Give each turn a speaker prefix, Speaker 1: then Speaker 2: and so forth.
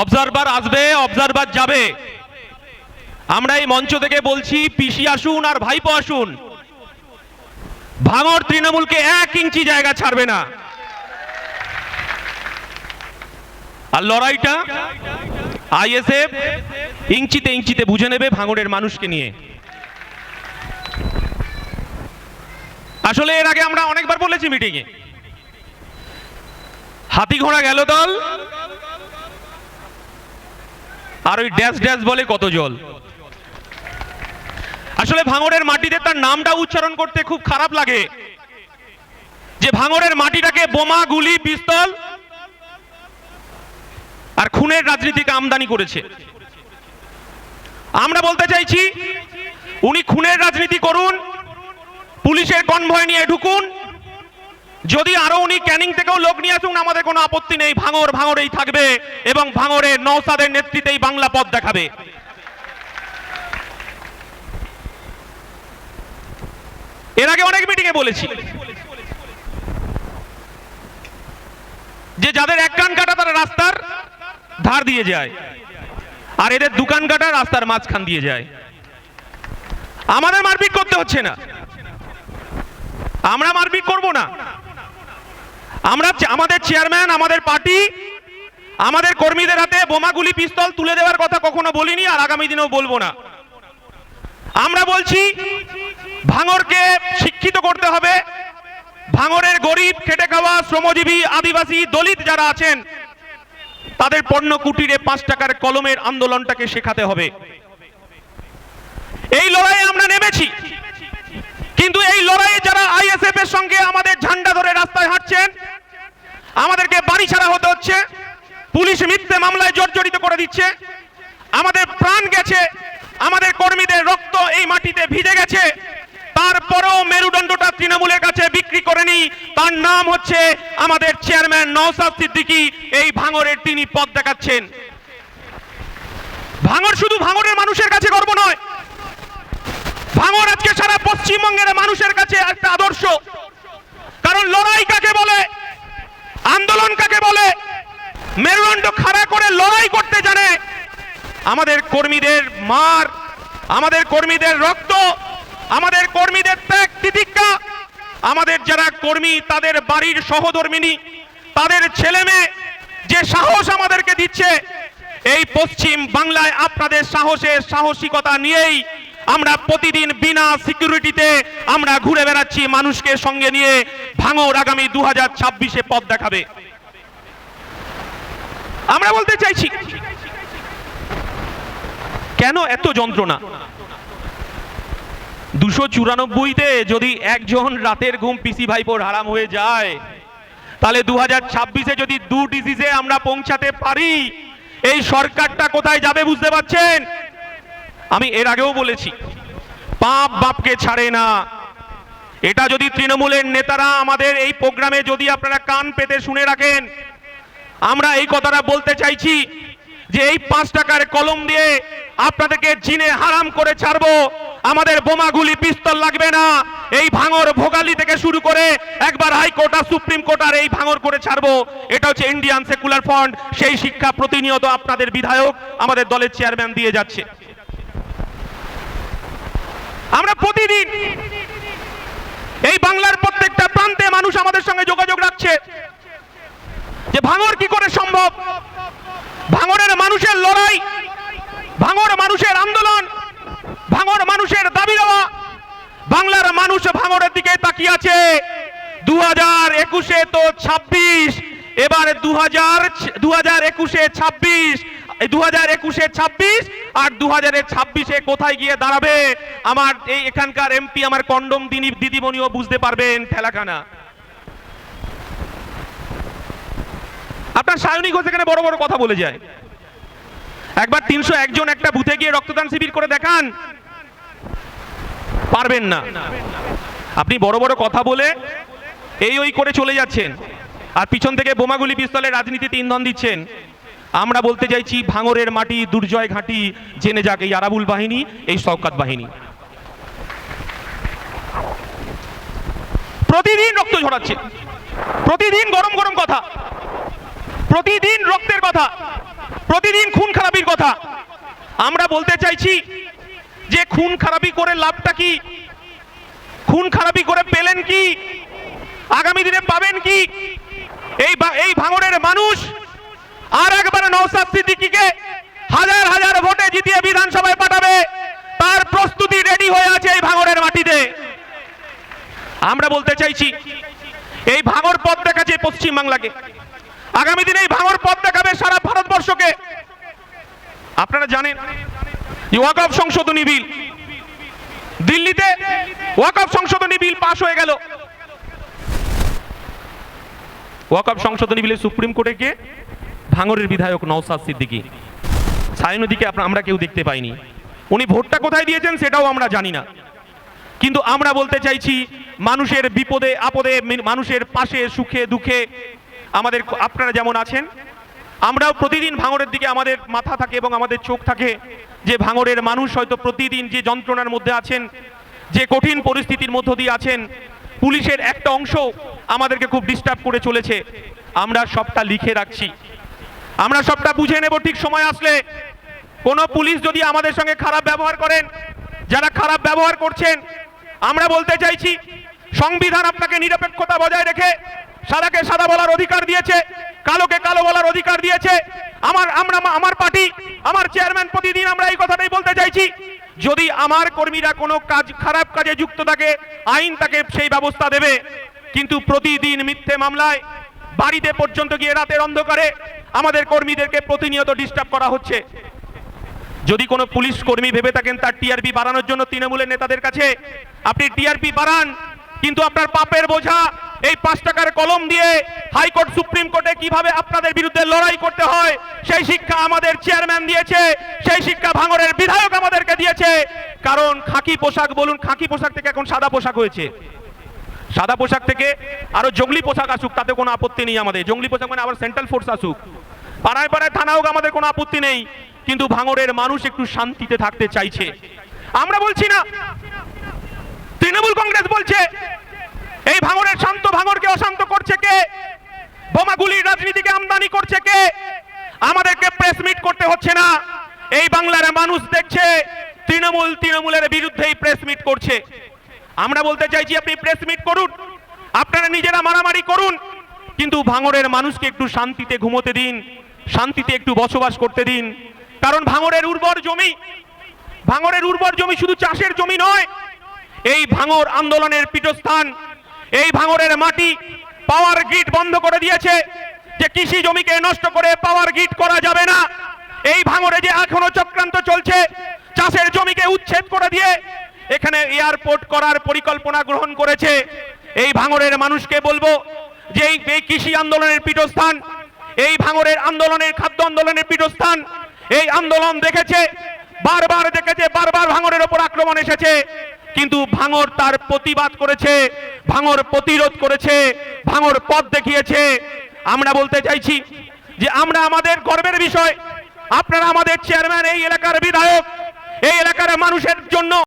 Speaker 1: Observer আসবে observer যাবে। আমরা এই মঞ্চ থেকে বলছি, পিসি আসুন আর ভাইপো আসুন। ভাঙর তৃণমূলকে এক ইঞ্চি জায়গা ছাড়বে না। আর লড়াইটা আইএসএফ ইঞ্চিতে ইঞ্চিতে বুঝে নেবে ভাঙড়ের মানুষকে নিয়ে। আসলে এর আগে আমরা অনেকবার বলেছি মিটিংয়ে। হাতি ঘোড়া গেল দল। আর ওই ড্যাশ ড্যাশ বলে কত জল। আসলে ভাঙড়ের মাটিতে তার নামটা উচ্চারণ করতে খুব খারাপ লাগে। যে ভাঙড়ের মাটিটাকে বোমা, গুলি, পিস্তল আর খুনের রাজনীতিকে আমদানি করেছে। আমরা বলতে চাইছি, উনি খুনের রাজনীতি করুন, পুলিশের কনভয় নিয়ে ঢুকুন যদি আরও উনি ক্যানিং থেকেও লোক নিয়ে আসুন, আমাদের কোনো আপত্তি নেই। ভাঙর, ভাঙরেই থাকবে এবং ভাঙরে নৌসাদের নেতৃত্বেই বাংলা পথ দেখাবে। এর আগে অনেক মিটিংয়ে বলেছি যে যাদের এক কান কাটা তারা রাস্তার ধার দিয়ে যায়, আর এদের দোকান কাটা রাস্তার মাঝখান দিয়ে যায়। আমাদের মারপিট করতে হচ্ছে না। আমরা মারপিট করব না। আমরা আমাদের চেয়ারম্যান, আমাদের পার্টি, আমাদের কর্মীদের হাতে বোমাগুলি, পিস্তল তুলে দেওয়ার কথা কখনো বলিনি আর আগামী দিনেও বলব না। আমরা বলছি ভাঙরকে শিক্ষিত করতে হবে। ভাঙরের গরিব, খেটে খাওয়া, শ্রমজীবী, আদিবাসী, দলিত যারা আছেন, তাদের পণ্য কুটিরে পাঁচ টাকার কলমের আন্দোলনটাকে শেখাতে হবে। এই লড়াইয়ে আমরা নেমেছি। কিন্তু এই লড়াইয়ে যারা আইএসএফ এর সঙ্গে আমাদের ঝান্ডা ধরে রাস্তায় হাঁটছেন আমাদেরকে বাড়ি ছাড়া হতে হচ্ছে। পুলিশ মিথ্যে মামলায় জর্জরিত করে দিচ্ছে। আমাদের প্রাণ গেছে। আমাদের কর্মীদের রক্ত এই মাটিতে ভিজে গেছে। তারপরেও মেরুদণ্ডটা তৃণমূলের কাছে বিক্রি করেনি। তার নাম হচ্ছে আমাদের চেয়ারম্যান নওসাদ সিদ্দিকী। এই ভাঙরের তিনি পথ দেখাচ্ছেন। ভাঙর শুধু ভাঙরের মানুষের কাছে গর্ব নয়। ভাঙর আজকে সারা পশ্চিমবঙ্গের মানুষের কাছে একটা আদর্শ। কারণ লড়াই কাকে বলে আন্দোলন কাকে বলে মেরুদণ্ড খাড়া করে লড়াই করতে জানে। আমাদের কর্মীদের মার, আমাদের কর্মীদের রক্ত, আমাদের কর্মীদের ত্যাগ তিতিক্ষা। আমাদের যারা কর্মী, তাদের বাড়ির সহধর্মিনী, তাদের ছেলে মেয়ে, যে সাহস আমাদেরকে দিচ্ছে, এই পশ্চিম বাংলায় আপনাদের সাহসের সাহসিকতা নিয়েই আমরা প্রতিদিন বিনা সিকিউরিটিতে আমরা ঘুরে বেড়াচ্ছি মানুষকে সঙ্গে নিয়ে। ভাঙর আগামী দু হাজার ছাব্বিশে পথ দেখাবে। আমরা বলতে চাইছি। কেন এত যন্ত্রণা? দুশো চুরানব্বইতে যদি একজন রাতের ঘুম পিসি ভাইপোর হারাম হয়ে যায়, তাহলে দু হাজার ছাব্বিশে যদি দু ডিজিজে আমরা পৌঁছাতে পারি, এই সরকারটা কোথায় যাবে বুঝতে পারছেন? আমি এর আগেও বলেছি, পাপ বাপকে ছাড়ে না। এটা যদি তৃণমূলের নেতারা আমাদের এই প্রোগ্রামে যদি আপনারা কান পেতে শুনে রাখেন আমরা এই কথাটা বলতে চাইছি যে এই পাঁচ টাকার কলম দিয়ে আপনাদেরকে জিনে হারাম করে ছাড়বো। আমাদের বোমাগুলি পিস্তল লাগবে না। এই ভাঙর ভোগালি থেকে শুরু করে একবার হাইকোর্ট আর সুপ্রিম কোর্ট আর এই ভাঙর করে ছাড়বো। এটা হচ্ছে ইন্ডিয়ান সেকুলার ফ্রন্ট। সেই শিক্ষা প্রতিনিয়ত আপনাদের বিধায়ক আমাদের দলের চেয়ারম্যান দিয়ে যাচ্ছে। আমরা প্রতিদিন এই বাংলার প্রত্যেকটা প্রান্তে মানুষ আমাদের সঙ্গে যোগাযোগ রাখছে। যে ভাঙর কি করে সম্ভব? ভাঙরের মানুষের লড়াই, ভাঙর মানুষের আন্দোলন, ভাঙর মানুষের দাবি দেওয়া। বাংলার মানুষ ভাঙরের দিকে তাকিয়ে আছে। দু হাজার একুশে তো ছাব্বিশ, এবার দু হাজার দু হাজার একুশে ছাব্বিশ দু হাজার একুশে ছাব্বিশ আর দু হাজারের ছাব্বিশে কোথায় গিয়ে দাঁড়াবে? আমার এই এখানকার এমপি, আমার কন্ডম দিনী দিদিমণিও বুঝতে পারবেন, ঠেলাখানা। আপনার সায়নী ঘোষ এখানে বড় বড় কথা বলে যায়। একবার তিনশো একজন একটা বুথে গিয়ে রক্তদান শিবির করে দেখান। পারবেন না। আপনি বড় বড় কথা বলে এই ওই করে চলে যাচ্ছেন। আর পিছন থেকে বোমাগুলি পিস্তলের রাজনীতিতে ইন্ধন দিচ্ছেন। আমরা বলতে চাইছি, ভাঙরের মাটি, দুর্জয় ঘাঁটি, জেনে যাক এই আরাবুল বাহিনী, এই শওকাত বাহিনী। প্রতিদিন রক্ত ঝরাচ্ছে। প্রতিদিন গরম গরম কথা। প্রতিদিন রক্তের কথা, প্রতিদিন খুন খারাপির কথা। আমরা বলতে চাইছি যে খুন খারাপি করে লাভটা কি? খুন খারাপি করে পেলেন কি? আগামী দিনে পাবেন কি? এই এই ভাঙড়ের মানুষ আর একবার নৌসাদ সিদ্দিকীকে হাজার হাজার ভোটে জিতিয়ে বিধানসভায় পাঠাবে। তার প্রস্তুতি রেডি হয়ে আছে এই ভাঙড়ের মাটিতে। আমরা বলতে চাইছি, এই ভাঙর পথ দেখাচ্ছে পশ্চিম বাংলাকে আগামী দিনে এই ভাঙর পথ দেখাবে সারা ভারতবর্ষকে। আপনারা জানেন ওয়াকফ সংশোধনী বিল। দিল্লিতে ওয়াকফ সংশোধনী বিল পাশ হয়ে গেল। ওয়াকফ সংশোধনী বিলে সুপ্রিম কোর্টে কে ভাঙরের বিধায়ক নওসাদ সিদ্দিকী। সায়নদীকে আমরা কেউ দেখতে পাইনি। উনি ভোটটা কোথায় দিয়েছেন সেটাও আমরা জানি না। কিন্তু আমরা বলতে চাইছি, মানুষের বিপদে, আপদে, মানুষের পাশে, সুখে, দুঃখে আমাদের আপনারা যেমন আছেন, আমরাও প্রতিদিন ভাঙড়ের দিকে আমাদের মাথা থাকে এবং আমাদের চোখ থাকে যে ভাঙড়ের মানুষ হয়তো প্রতিদিন যে যন্ত্রণার মধ্যে আছেন, যে কঠিন পরিস্থিতির মধ্য দিয়ে আছেন, পুলিশের একটা অংশ আমাদেরকে খুব ডিস্টার্ব করে চলেছে। আমরা সবটা লিখে রাখছি। আমরা সবটা বুঝে নেব ঠিক সময় আসলে। কোন পুলিশ যদি আমাদের সঙ্গে খারাপ ব্যবহার করেন, যারা খারাপ ব্যবহার করছেন, আমরা বলতে চাইছি, সংবিধান আপনাকে নিরপেক্ষতা বজায় রেখে সাদাকে সাদা বলার অধিকার দিয়েছে, কালোকে কালো বলার অধিকার দিয়েছে। আমার, আমরা, আমার পার্টি, আমার চেয়ারম্যান প্রতিদিন আমরা এই কথাটাই বলতে চাইছি, যদি আমার কর্মীরা কোনো কাজ, খারাপ কাজে যুক্ত থাকে, আইন তাকে সেই ব্যবস্থা দেবে। কিন্তু প্রতিদিন মিথ্যে মামলায় বাড়িতে পর্যন্ত গিয়ে রাতের অন্ধকারে আমাদের কর্মীদেরকে প্রতিনিয়ত ডিস্টার্ব করা হচ্ছে। যদি কোনো পুলিশ কর্মী ভেবে থাকেন তার টিআরপি বাড়ানোর জন্য তৃণমূলের নেতাদের কাছে, আপনি টিআরপি বাড়ান, কিন্তু আপনার পাপের বোঝা এই পাঁচ টাকার কলম দিয়ে হাইকোর্ট, সুপ্রিম কোর্টে কীভাবে আপনাদের বিরুদ্ধে লড়াই করতে হয়, সেই শিক্ষা আমাদের চেয়ারম্যান দিয়েছে, সেই শিক্ষা ভাঙরের বিধায়ক আমাদেরকে দিয়েছে। কারণ খাকি পোশাক বলুন, খাকি পোশাক থেকে এখন সাদা পোশাক হয়েছে। সাদা পোশাক থেকে আরও জঙ্গলি পোশাক আসুক, তাতে কোনো আপত্তি নেই আমাদের। জঙ্গলি পোশাক মানে আবার সেন্ট্রাল ফোর্স আসুক। পাড়ায় পাড়ায় থানা হোক আমাদের কোনো আপত্তি নেই, কিন্তু ভাঙরের মানুষ একটু শান্তিতে থাকতে চাইছে। আমরা বলছি না, তৃণমূল কংগ্রেস বলছে এই ভাঙরের শান্ত ভাঙরকে অশান্ত করছে কে? বোমাগুলির রাজনীতিকে আমদানি করছে কে? আমাদেরকে প্রেস মিট করতে হচ্ছে না। এই বাংলার মানুষ দেখছে, তৃণমূল তৃণমূলের বিরুদ্ধেই প্রেস মিট করছে। আমরা বলতে চাইছি, আপনি প্রেস মিট করুন। আপনারা নিজেরা মারামারি করুন। কিন্তু ভাঙরের মানুষকে একটু শান্তিতে ঘুমোতে দিন, শান্তিতে একটু বসবাস করতে দিন। কারণ ভাঙরের উর্বর জমি ভাঙরের উর্বর জমি শুধু চাষের জমি নয়, এই ভাঙর আন্দোলনের পীঠস্থান এই ভাঙড়ের মাটি পাওয়ার গ্রিড বন্ধ করে দিয়েছে যে কৃষি জমিকে নষ্ট করে পাওয়ার গ্রিড করা যাবে না। এই ভাঙড়ে যে এখনও চক্রান্ত চলছে, চাষের জমিকে উচ্ছেদ করে দিয়ে এখানে এয়ারপোর্ট করার পরিকল্পনা গ্রহণ করেছে। এই ভাঙড়ের মানুষকে বলব যে এই কৃষি আন্দোলনের পীঠস্থান, এই ভাঙড়ের আন্দোলনের খাদ্য আন্দোলনের পীঠস্থান, এই আন্দোলন দেখেছে, বারবার দেখেছে, বারবার ভাঙড়ের ওপর আক্রমণ এসেছে। কিন্তু ভাঙর তার প্রতিবাদ করেছে, ভাঙর প্রতিরোধ করেছে, ভাঙর পথ দেখিয়েছে। আমরা বলতে চাইছি যে আমরা আমাদের গর্বের বিষয়, আপনারা আমাদের চেয়ারম্যান এই এলাকার বিধায়ক, এই এলাকার মানুষের জন্য